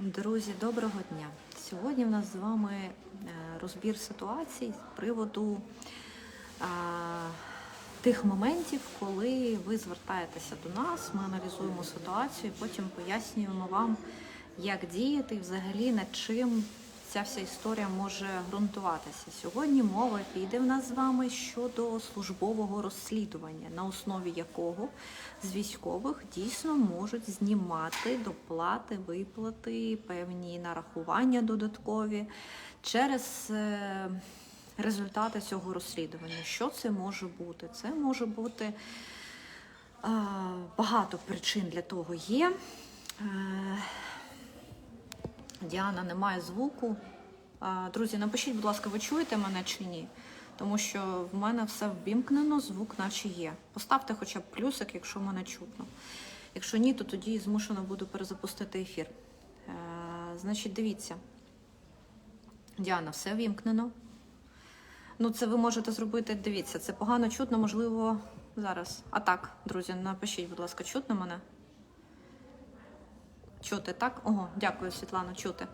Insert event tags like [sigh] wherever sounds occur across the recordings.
Друзі, доброго дня! Сьогодні в нас з вами е, розбір ситуацій з приводу а, тих моментів, коли ви звертаєтеся до нас, ми аналізуємо ситуацію, потім пояснюємо вам, як діяти і взагалі над чим ця вся історія може ґрунтуватися. Сьогодні мова піде в нас з вами щодо службового розслідування, на основі якого з військових дійсно можуть знімати доплати, виплати, певні нарахування додаткові через е, результати цього розслідування. Що це може бути? Це може бути е, багато причин для того є. Діана, немає звуку. Друзі, напишіть, будь ласка, ви чуєте мене чи ні? Тому що в мене все ввімкнено, звук наче є. Поставте хоча б плюсик, якщо мене чутно. Якщо ні, то тоді змушено буду перезапустити ефір. Е, значить, дивіться. Діана, все вімкнено. Ну, це ви можете зробити. Дивіться, це погано чутно, можливо, зараз. А так, друзі, напишіть, будь ласка, чутно мене? Чути, так? Ого, дякую, Світлано, чути.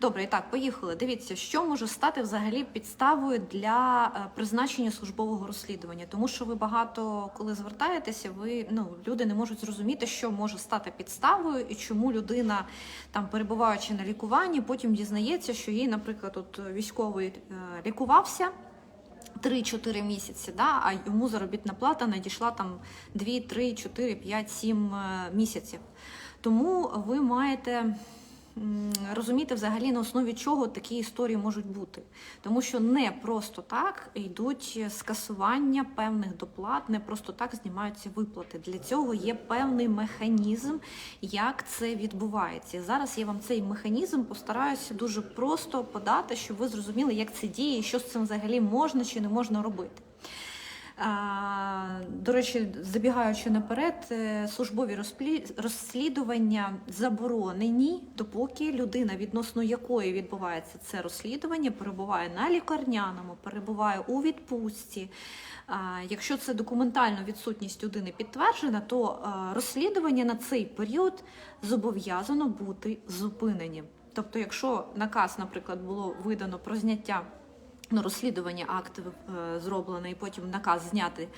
Добре, і так, поїхали. Дивіться, що може стати взагалі підставою для е, призначення службового розслідування. Тому що ви багато коли звертаєтеся, ви ну люди не можуть зрозуміти, що може стати підставою і чому людина, там перебуваючи на лікуванні, потім дізнається, що їй, наприклад, от військовий е, лікувався. 3-4 місяці, да, а йому заробітна плата надійшла там 2, 3, 4, 5, 7 е, місяців. Тому ви маєте розуміти взагалі на основі чого такі історії можуть бути. Тому що не просто так йдуть скасування певних доплат, не просто так знімаються виплати. Для цього є певний механізм, як це відбувається. Зараз я вам цей механізм постараюся дуже просто подати, щоб ви зрозуміли, як це діє і що з цим взагалі можна чи не можна робити. До речі, забігаючи наперед, е, службові розслідування заборонені, допоки людина, відносно якої відбувається це розслідування, перебуває на лікарняному, перебуває у відпустці. Якщо це документально відсутність людини підтверджена, то розслідування на цей період зобов'язано бути зупиненим. Тобто, якщо наказ, наприклад, було видано про зняття ну, розслідування акт е, зроблене і потім наказ зняти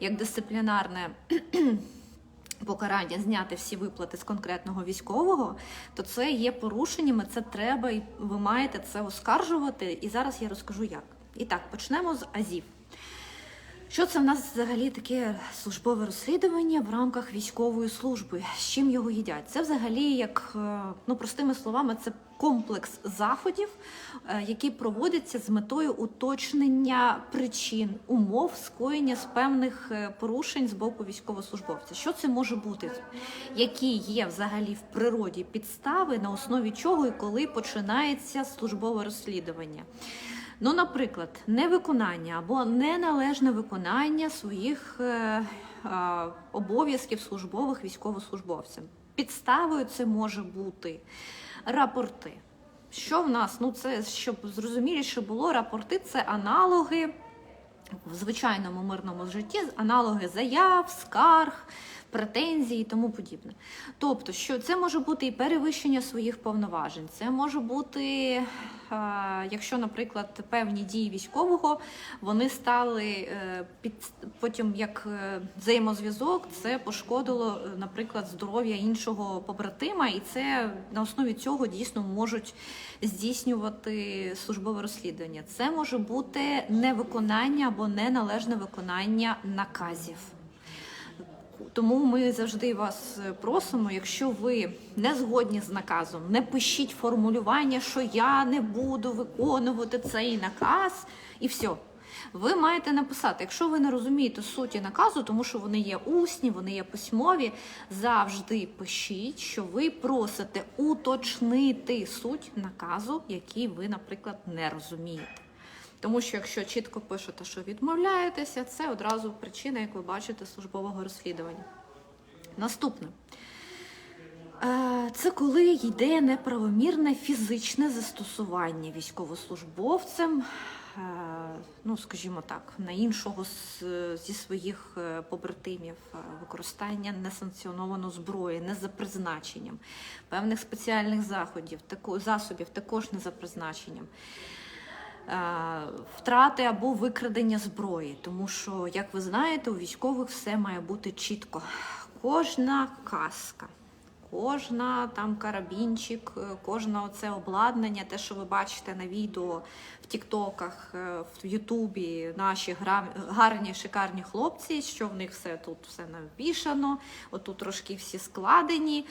як дисциплінарне. [clears throat] Покарання зняти всі виплати з конкретного військового, то це є порушеннями, це треба, і ви маєте це оскаржувати. І зараз я розкажу як. І так, почнемо з АЗІВ. Що це в нас взагалі таке службове розслідування в рамках військової служби? З чим його їдять? Це взагалі, як е, ну простими словами, це комплекс заходів, е, які проводяться з метою уточнення причин умов скоєння з певних е, порушень з боку військовослужбовця. Що це може бути? Які є взагалі в природі підстави, на основі чого і коли починається службове розслідування? Ну, наприклад, невиконання або неналежне виконання своїх е, е, обов'язків службових військовослужбовцям. Підставою це може бути рапорти. Що в нас? Ну, це щоб зрозуміліше було, рапорти це аналоги в звичайному мирному житті, аналоги заяв, скарг, претензій і тому подібне. Тобто, що це може бути і перевищення своїх повноважень, це може бути, е, якщо, наприклад, певні дії військового вони стали е, під потім як е, взаємозв'язок, це пошкодило, наприклад, здоров'я іншого побратима, і це на основі цього дійсно можуть здійснювати службове розслідування. Це може бути невиконання або неналежне виконання наказів. Тому ми завжди вас просимо, якщо ви не згодні з наказом, не пишіть формулювання, що я не буду виконувати цей наказ, і все. Ви маєте написати, якщо ви не розумієте суті наказу, тому що вони є усні, вони є письмові, завжди пишіть, що ви просите уточнити суть наказу, який ви, наприклад, не розумієте. Тому що якщо чітко пишете, що відмовляєтеся, це одразу причина, як ви бачите, службового розслідування. Наступне. Е, Це коли йде неправомірне фізичне застосування військовослужбовцем ну скажімо так, на іншого зі своїх е, побратимів е, використання несанкціонованої зброї, не за призначенням, певних спеціальних заходів, засобів також не за призначенням. Е, Втрати або викрадення зброї, тому що, як ви знаєте, у військових все має бути чітко. Кожна каска, кожна там карабінчик, е, кожне оце обладнання, те, що ви бачите на відео в Тіктоках, е, в Ютубі, наші гарні, шикарні хлопці, що в них все тут все навішано, отут трошки всі складені,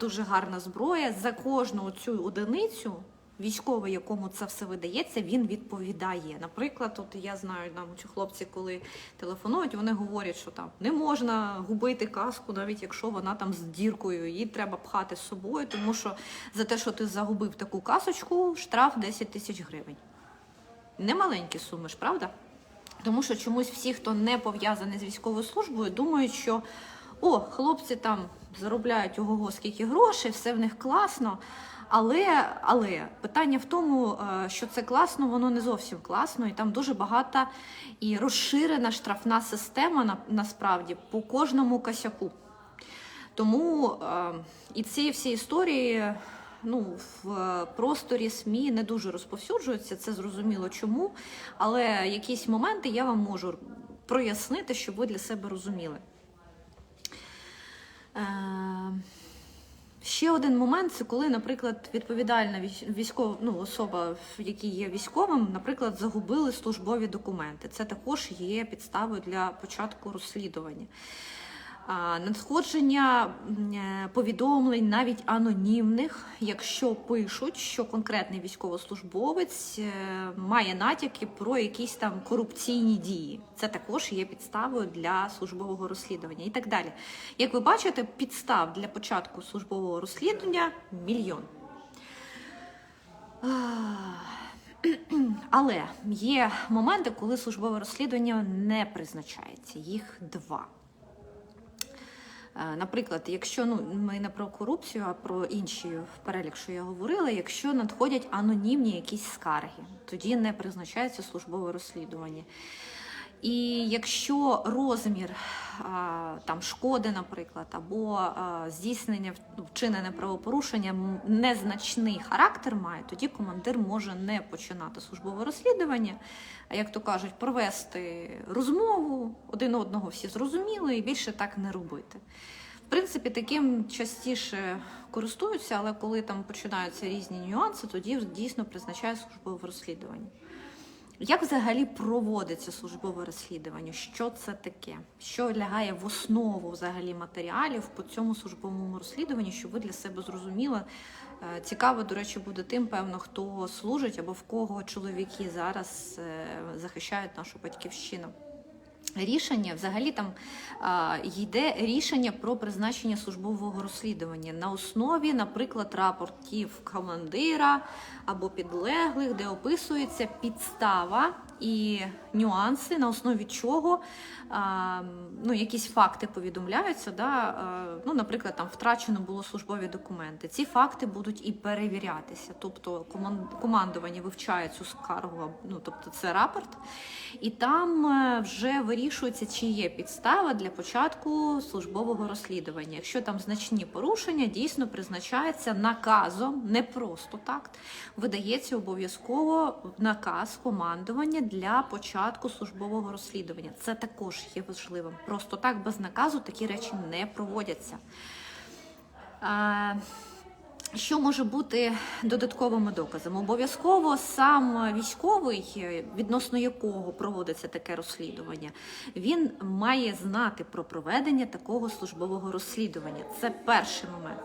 дуже гарна зброя. За кожну цю одиницю військовий, якому це все видається, він відповідає. Наприклад, от я знаю, там ці хлопці, коли телефонують, вони говорять, що там не можна губити каску, навіть якщо вона там з діркою, її треба пхати з собою, тому що за те, що ти загубив таку касочку, штраф 10 тисяч гривень. Немаленькі суми ж, правда? Тому що чомусь всі, хто не пов'язаний з військовою службою, думають, що о, хлопці там заробляють ого скільки грошей, все в них класно. Але, але питання в тому, е, що це класно, воно не зовсім класно, і там дуже багата і розширена штрафна система на, насправді по кожному косяку. Тому е, і ці всі історії ну, в просторі СМІ не дуже розповсюджуються, це зрозуміло чому. Але якісь моменти я вам можу прояснити, щоб ви для себе розуміли. Ще один момент це коли, наприклад, відповідальна військ- військова ну, особа, в якій є військовим, наприклад, загубили службові документи. Це також є підставою для початку розслідування. Надходження е, повідомлень, навіть анонімних, якщо пишуть, що конкретний військовослужбовець е, має натяки про якісь там корупційні дії. Це також є підставою для службового розслідування і так далі. Як ви бачите, підстав для початку службового розслідування мільйон. [clears throat] Але є моменти, коли службове розслідування не призначається. Їх два. Е, Наприклад, якщо ну ми не про корупцію, а про інші в перелік, що я говорила, якщо надходять анонімні якісь скарги, тоді не призначається службове розслідування. І якщо розмір там шкоди, наприклад, або здійснення вчинене правопорушення незначний характер має, тоді командир може не починати службове розслідування, а як то кажуть, провести розмову один одного всі зрозуміли і більше так не робити. В принципі, таким частіше користуються, але коли там починаються різні нюанси, тоді дійсно призначає службове розслідування. Як взагалі проводиться службове розслідування? Що це таке? Що лягає в основу взагалі матеріалів по цьому службовому розслідуванні, щоб ви для себе зрозуміли? Е, Цікаво, до речі, буде тим, певно, хто служить або в кого чоловіки зараз е, захищають нашу батьківщину. Рішення взагалі там а, йде рішення про призначення службового розслідування. На основі, наприклад, рапортів командира або підлеглих, де описується підстава і нюанси, на основі чого а, ну, якісь факти повідомляються. Да? а, Ну, наприклад, там втрачено було службові документи. Ці факти будуть і перевірятися. Тобто командування вивчає цю скаргу, ну тобто це рапорт, і там е, вже вирішується, чи є підстава для початку службового розслідування. Якщо там значні порушення, дійсно призначається наказом, не просто так. Видається обов'язково наказ командування для початку службового розслідування. Це також є важливим. Просто так без наказу такі речі не проводяться. Що може бути додатковими доказами? Обов'язково сам військовий, е, відносно якого проводиться таке розслідування, він має знати про проведення такого службового розслідування. Це перший момент.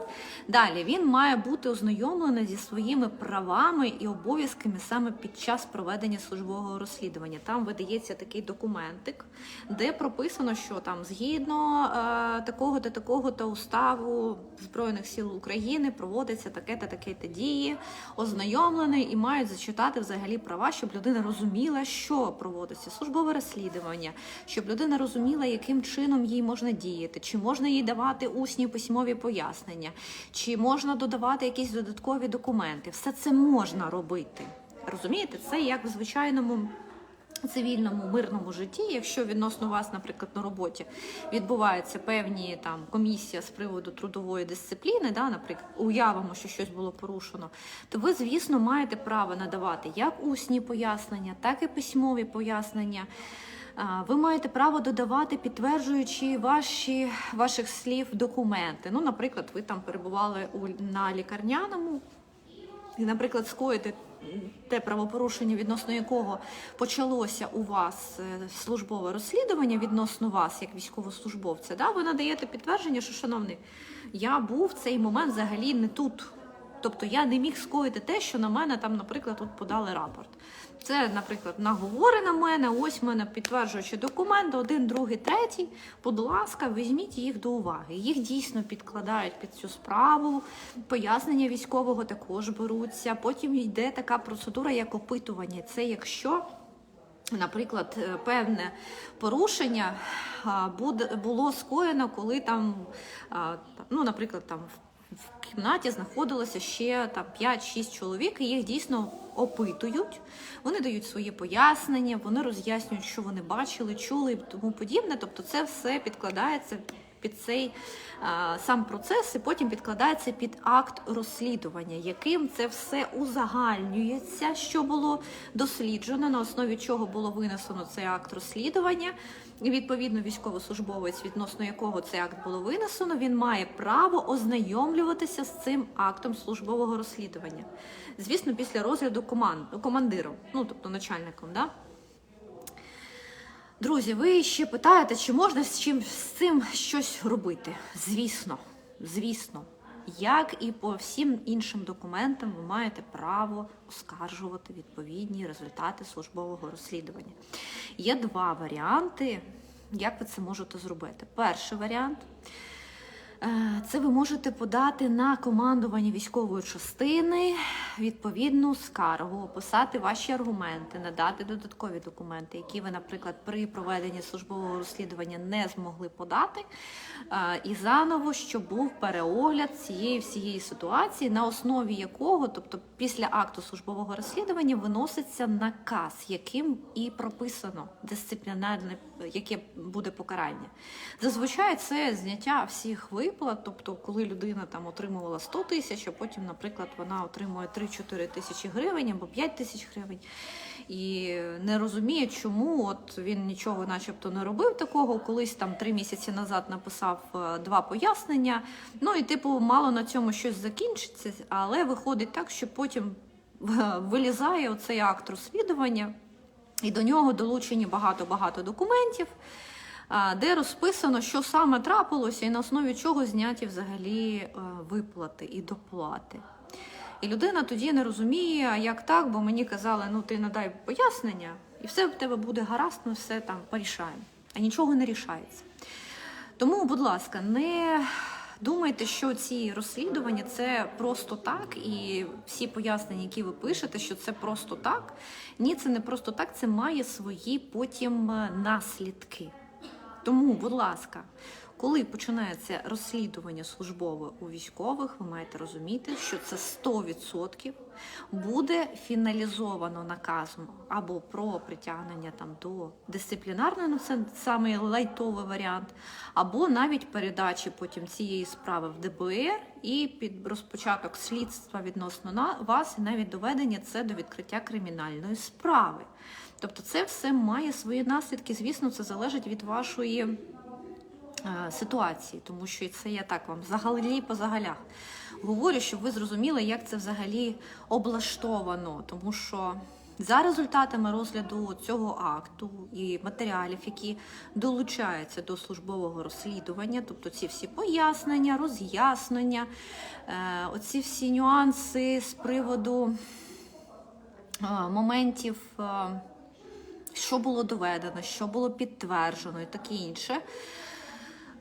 Далі він має бути ознайомлений зі своїми правами і обов'язками саме під час проведення службового розслідування. Там видається такий документик, де прописано, що там згідно е, такого та такого та уставу Збройних сил України проводиться таке та таке та дії, ознайомлений і мають зачитати взагалі права, щоб людина розуміла, що проводиться службове розслідування, щоб людина розуміла, яким чином їй можна діяти, чи можна їй давати усні письмові пояснення, чи можна додавати якісь додаткові документи. Все це можна робити. Розумієте, це як в звичайному цивільному мирному житті, якщо відносно вас, наприклад, на роботі відбуваються певні там комісія з приводу трудової дисципліни, да, наприклад, уявимо, що щось було порушено, то ви, звісно, маєте право надавати як усні пояснення, так і письмові пояснення. Ви маєте право додавати, підтверджуючи ваші ваших слів документи. Ну, наприклад, ви там перебували у на лікарняному і, наприклад, скоїти те правопорушення, відносно якого почалося у вас е, службове розслідування відносно вас, як військовослужбовця, да, ви надаєте підтвердження, що, шановний, я був в цей момент взагалі не тут. Тобто я не міг скоїти те, що на мене там, наприклад, тут подали рапорт. Це, наприклад, наговори на мене, ось мене підтверджуючи документи, один, другий, третій. Будь ласка, візьміть їх до уваги. Їх дійсно підкладають під цю справу. Пояснення військового також беруться. Потім йде така процедура, як опитування. Це якщо. Наприклад, е, певне порушення було скоєно, коли там, ну, наприклад, там в- кімнаті знаходилося ще там 5-6 чоловік, і їх дійсно опитують. Вони дають свої пояснення, вони роз'яснюють, що вони бачили, чули і тому подібне. Тобто, це все підкладається під цей а, сам процес, і потім підкладається під акт розслідування, яким це все узагальнюється, що було досліджено, на основі чого було винесено цей акт розслідування. Відповідно військовослужбовець, відносно якого цей акт було винесено, він має право ознайомлюватися з цим актом службового розслідування. Звісно, після розгляду команд, командиром, ну тобто начальником. Да? Друзі, ви ще питаєте, чи можна з чим з цим щось робити? Звісно, звісно. Як і по всім іншим документам, ви маєте право оскаржувати відповідні результати службового розслідування. Є два варіанти, як ви це можете зробити. Перший варіант це ви можете подати на командування військової частини відповідну скаргу, описати ваші аргументи, надати додаткові документи, які ви, наприклад, при проведенні службового розслідування не змогли подати. Е, І заново, щоб був переогляд цієї всієї ситуації, на основі якого, тобто після акту службового розслідування, виноситься наказ, яким і прописано дисциплінарне, яке буде покарання. Зазвичай це зняття всіх виплат, тобто, коли людина там отримувала 100 тисяч, а потім, наприклад, вона отримує 3-4 тисячі гривень або 5 тисяч гривень. І не розуміє, чому от він нічого, начебто, не робив такого. Колись там три місяці назад написав е, два пояснення. Ну і типу, мало на цьому щось закінчиться, але виходить так, що потім е, вилізає оцей акт розслідування, і до нього долучені багато-багато документів. Де розписано, що саме трапилося, і на основі чого зняті взагалі е, виплати і доплати. І людина тоді не розуміє, як так, бо мені казали, ну ти надай пояснення, і все в тебе буде гаразд, ми все там порішаємо. А нічого не рішається. Тому, будь ласка, не думайте, що ці розслідування це просто так, і всі пояснення, які ви пишете, що це просто так. Ні, це не просто так, це має свої потім е, наслідки. Тому, будь ласка, коли починається розслідування службове у військових, ви маєте розуміти, що це 100% буде фіналізовано наказом або про притягнення там до дисциплінарної, ну це самий лайтовий варіант, або навіть передачі потім цієї справи в ДБР і під розпочаток слідства відносно на вас, і навіть доведення це до відкриття кримінальної справи. Тобто, це все має свої наслідки. Звісно, це залежить від вашої е, ситуації, тому що це я так вам взагалі по загалях говорю, щоб ви зрозуміли, як це взагалі облаштовано, тому що. За результатами розгляду цього акту і матеріалів, які долучаються до службового розслідування, тобто ці всі пояснення, роз'яснення, е, оці всі нюанси з приводу е, моментів, що було доведено, що було підтверджено і таке інше.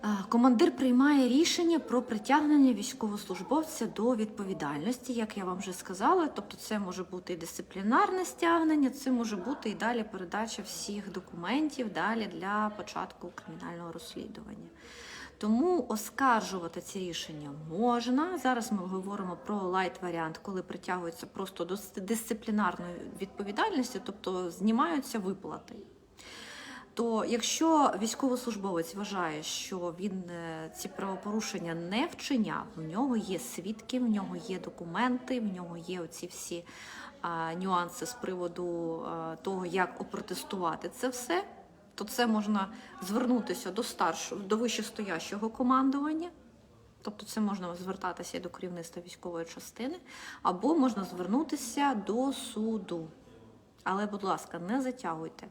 Е, Командир приймає рішення про притягнення військовослужбовця до відповідальності, як я вам вже сказала. Тобто, це може бути і дисциплінарне стягнення, це може бути і далі передача всіх документів далі для початку кримінального розслідування. Тому оскаржувати ці рішення можна. Зараз ми говоримо про лайт варіант, коли притягується просто до дисциплінарної відповідальності, тобто знімаються виплати. То якщо військовослужбовець вважає, що він е, ці правопорушення не вчиняв, в нього є свідки, в нього є документи, в нього є оці всі а, нюанси з приводу а, того, як опротестувати це все, то це можна звернутися до старшого, до вищестоящого командування. Тобто це можна звертатися до керівництва військової частини, або можна звернутися до суду. Але, будь ласка, не затягуйте.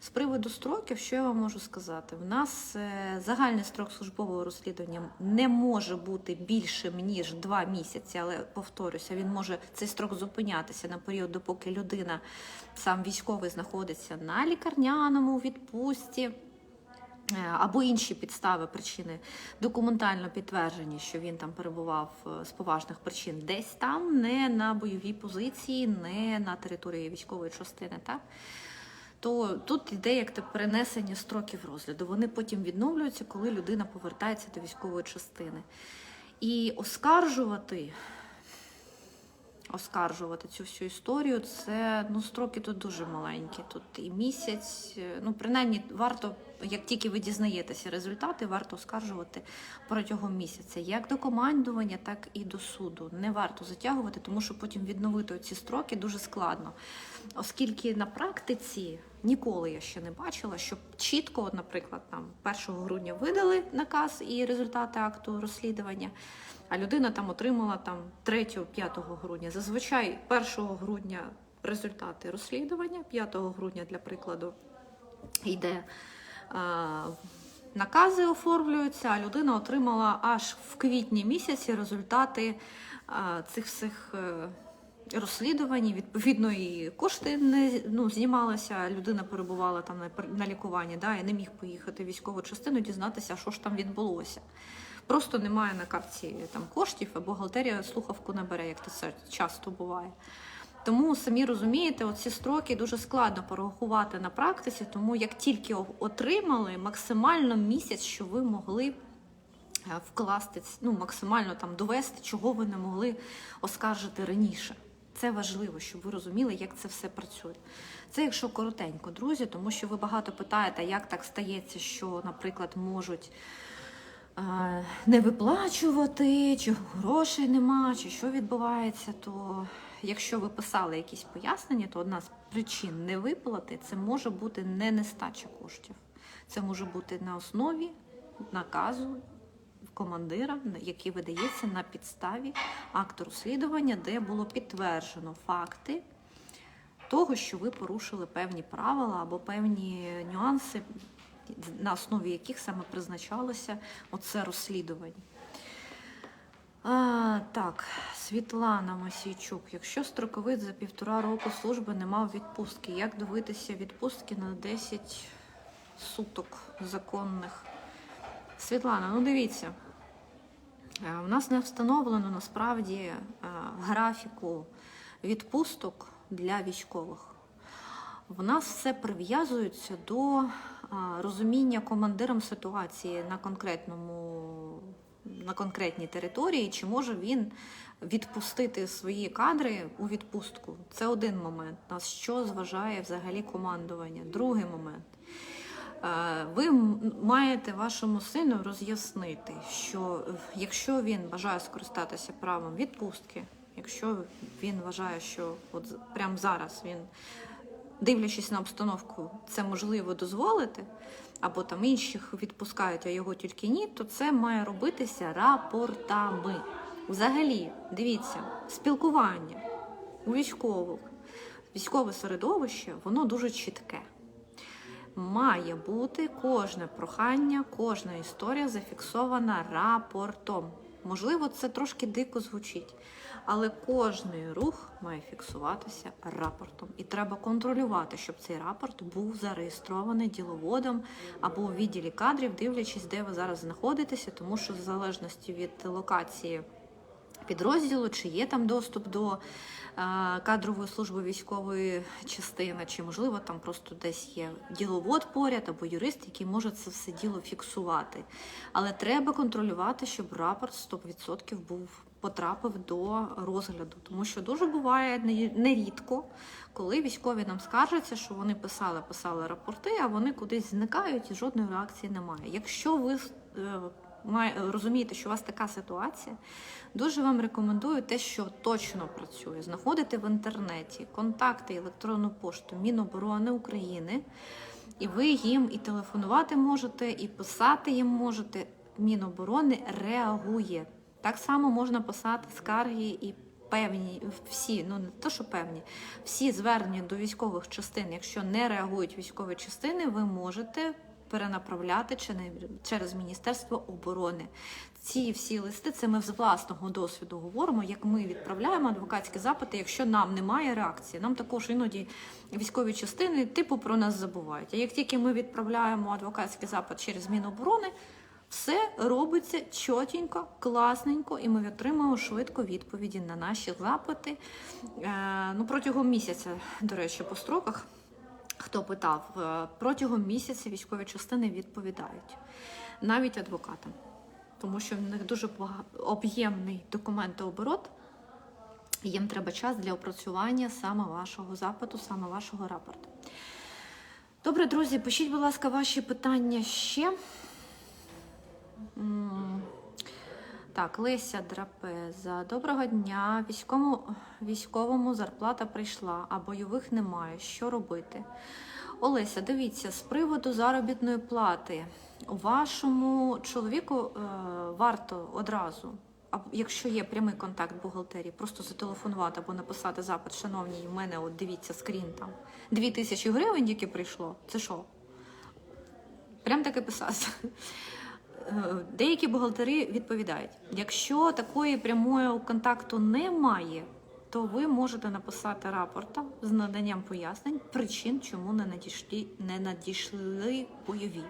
З приводу строків, що я вам можу сказати? В нас е, загальний строк службового розслідування не може бути більшим ніж два місяці, але повторюся, він може цей строк зупинятися на період, допоки людина, сам військовий, знаходиться на лікарняному відпустці. Е, Або інші підстави, причини документально підтверджені, що він там перебував е, з поважних причин десь там, не на бойовій позиції, не на території військової частини. Так? то тут йде як те перенесення строків розгляду. Вони потім відновлюються, коли людина повертається до військової частини. І оскаржувати, оскаржувати цю всю історію, це ну, строки тут дуже маленькі. Тут і місяць, е, ну принаймні варто, як тільки ви дізнаєтеся результати, варто оскаржувати протягом місяця, як до командування, так і до суду. Не варто затягувати, тому що потім відновити ці строки дуже складно. Оскільки на практиці ніколи я ще не бачила, щоб чітко, наприклад, там 1 грудня видали наказ і результати акту розслідування, а людина там отримала там 3-5 грудня. Зазвичай 1 грудня результати розслідування, 5 грудня, для прикладу, йде. а, Накази оформлюються, а людина отримала аж в квітні місяці результати а, цих всіх розслідувань. Відповідно, і кошти не ну, знімалися. Людина перебувала там на, на лікуванні, да, і не міг поїхати в військову частину, дізнатися, що ж там відбулося. Просто немає на картці там коштів, а бухгалтерія слухавку не бере, як це часто буває. Тому самі розумієте, оці строки дуже складно порахувати на практиці, тому як тільки отримали максимально місяць, що ви могли е, вкласти, ну максимально там довести, чого ви не могли оскаржити раніше. Це важливо, щоб ви розуміли, як це все працює. Це якщо коротенько, друзі, тому що ви багато питаєте, як так стається, що, наприклад, можуть е, не виплачувати, чи грошей нема, чи що відбувається, то якщо ви писали якісь пояснення, то одна з причин невиплати це може бути не нестача коштів. Це може бути на основі наказу командира, який видається на підставі акту розслідування, де було підтверджено факти того, що ви порушили певні правила або певні нюанси, на основі яких саме призначалося оце розслідування. А, так, Світлана Масійчук. Якщо строковик за півтора року служби не мав відпустки, як дивитися відпустки на 10 суток законних? Світлана, ну дивіться, у нас не встановлено насправді е, графіку відпусток для військових. В нас все прив'язується до розуміння командиром ситуації на конкретному на конкретній території, чи може він відпустити свої кадри у відпустку. Це один момент. На що зважає взагалі командування. Другий момент. Е, Ви маєте вашому сину роз'яснити, що е, якщо він бажає скористатися правом відпустки, якщо він вважає, що от прямо зараз він, дивлячись на обстановку, це можливо дозволити, або там інших відпускають, а його тільки ні, то це має робитися рапортами. Взагалі, дивіться, спілкування у військових, військове середовище, воно дуже чітке має бути кожне прохання, кожна історія зафіксована рапортом. Можливо, це трошки дико звучить, але кожний рух має фіксуватися рапортом. І треба контролювати, щоб цей рапорт був зареєстрований діловодом або у відділі кадрів, дивлячись, де ви зараз знаходитеся, тому що в залежності від локації підрозділу, чи є там доступ до е, кадрової служби військової частини, чи можливо там просто десь є діловод поряд або юрист, який може це все діло фіксувати. Але треба контролювати, щоб рапорт 100% був потрапив до розгляду, тому що дуже буває нерідко, коли військові нам скаржаться, що вони писали, писали рапорти, а вони кудись зникають і жодної реакції немає. Якщо ви е, розумієте, що у вас така ситуація, дуже вам рекомендую те, що точно працює. Знаходити в інтернеті контакти, електронну пошту Міноборони України, і ви їм і телефонувати можете, і писати їм можете. Міноборони реагує. Так само можна писати скарги і певні всі, ну не то, що певні, всі звернення до військових частин, якщо не реагують військові частини, ви можете перенаправляти чи не- через Міністерство оборони. Ці всі листи, це ми з власного досвіду говоримо, як ми відправляємо адвокатські запити, якщо нам немає реакції. Нам також іноді військові частини типу про нас забувають. А як тільки ми відправляємо адвокатський запит через Міноборони, все робиться чотенько, класненько, і ми отримуємо швидко відповіді на наші запити. Е, ну, протягом місяця, до речі, по строках, хто питав, е, протягом місяця військові частини відповідають навіть адвокатам, тому що в них дуже об'ємний документооборот. Їм треба час для опрацювання саме вашого запиту, саме вашого рапорту. Добре, друзі, пишіть, будь ласка, ваші питання ще. Так, Леся Драпеза. Доброго дня. Військовому, військовому зарплата прийшла, а бойових немає. Що робити? Олеся, дивіться, з приводу заробітної плати. Вашому чоловіку е, варто одразу, якщо є прямий контакт бухгалтерії, просто зателефонувати або написати запит, шановні, в мене от дивіться скрін там. Дві тисячі гривень, які прийшло. Це що? Прям таке писати. Е, Деякі бухгалтери відповідають: якщо такої прямого контакту немає, то ви можете написати рапорта з наданням пояснень причин, чому не надійшли, не надійшли бойові.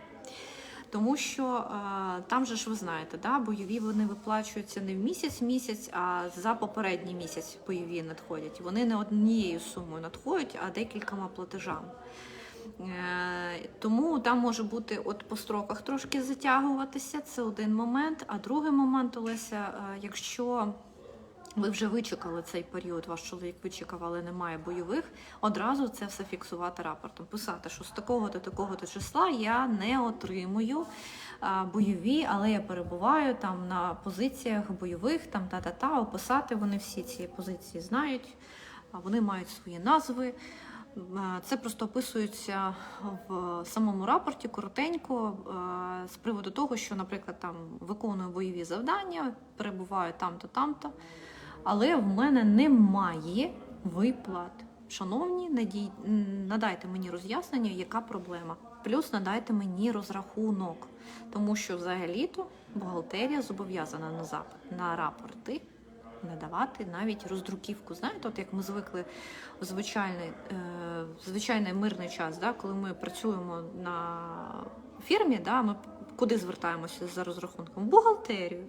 Тому що е, там же ж ви знаєте, да, бойові вони виплачуються не в місяць місяць, а за попередній місяць бойові надходять. Вони не однією сумою надходять, а декількома платежами. Е, Тому там може бути от по строках трошки затягуватися. Це один момент. А другий момент, Олеся, е, якщо ви вже вичекали цей період, ваш чоловік вичекав, але немає бойових, одразу це все фіксувати рапортом. Писати, що з такого до такого то числа я не отримую бойові, але я перебуваю там на позиціях бойових, там та-та-та, описати вони всі ці позиції знають, вони мають свої назви. Е, Це просто описується в самому рапорті коротенько е, з приводу того, що, наприклад, там виконую бойові завдання, перебуваю там-то, там-то, але в мене немає виплат. Шановні, надайте мені роз'яснення, яка проблема. Плюс надайте мені розрахунок, тому що взагалі-то бухгалтерія зобов'язана на запит на рапорти надавати навіть роздруківку. Знаєте, от як ми звикли в звичайний, е, в звичайний мирний час, да, коли ми працюємо на фірмі, да, ми куди звертаємося за розрахунком? В бухгалтерію.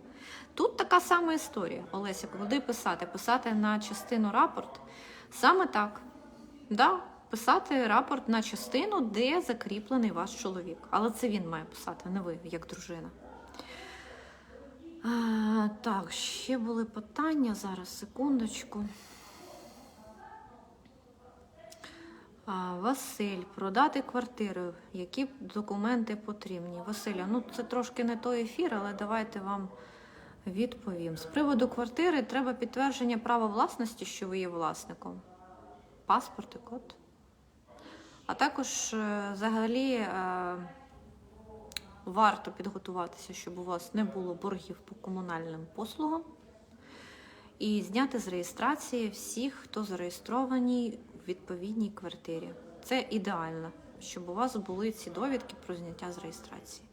Тут така сама історія. Олеся, куди писати? Писати на частину рапорт. Саме так. Да, писати рапорт на частину, де закріплений ваш чоловік. Але це він має писати, не ви, як дружина. А, так, ще були питання. Зараз, секундочку. А, Василь, продати квартиру. Які документи потрібні? Василя, ну це трошки не той ефір, але давайте вам відповім. З приводу квартири треба підтвердження права власності, що ви є власником. Паспорт і код. А також е, взагалі е, варто підготуватися, щоб у вас не було боргів по комунальним послугам. І зняти з реєстрації всіх, хто зареєстрований в відповідній квартирі. Це ідеально, щоб у вас були ці довідки про зняття з реєстрації.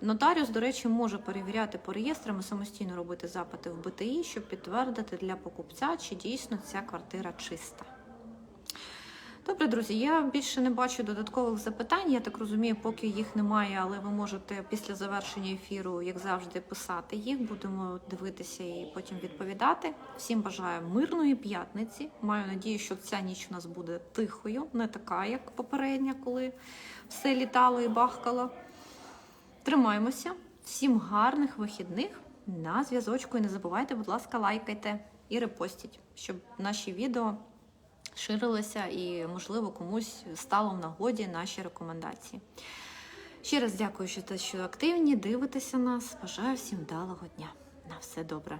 Нотаріус, до речі, може перевіряти по реєстрам і самостійно робити запити в БТІ, щоб підтвердити для покупця, чи дійсно ця квартира чиста. Добре, друзі, я більше не бачу додаткових запитань. Я так розумію, поки їх немає, але ви можете після завершення ефіру, як завжди, писати їх. Будемо дивитися і потім відповідати. Всім бажаю мирної п'ятниці. Маю надію, що ця ніч у нас буде тихою, не така, як попередня, коли все літало і бахкало. Тримаємося. Всім гарних вихідних на зв'язочку. І не забувайте, будь ласка, лайкайте і репостіть, щоб наші відео ширилися і, можливо, комусь стало в нагоді наші рекомендації. Ще раз дякую, що те, що активні, дивитеся нас. Бажаю всім вдалого дня. На все добре.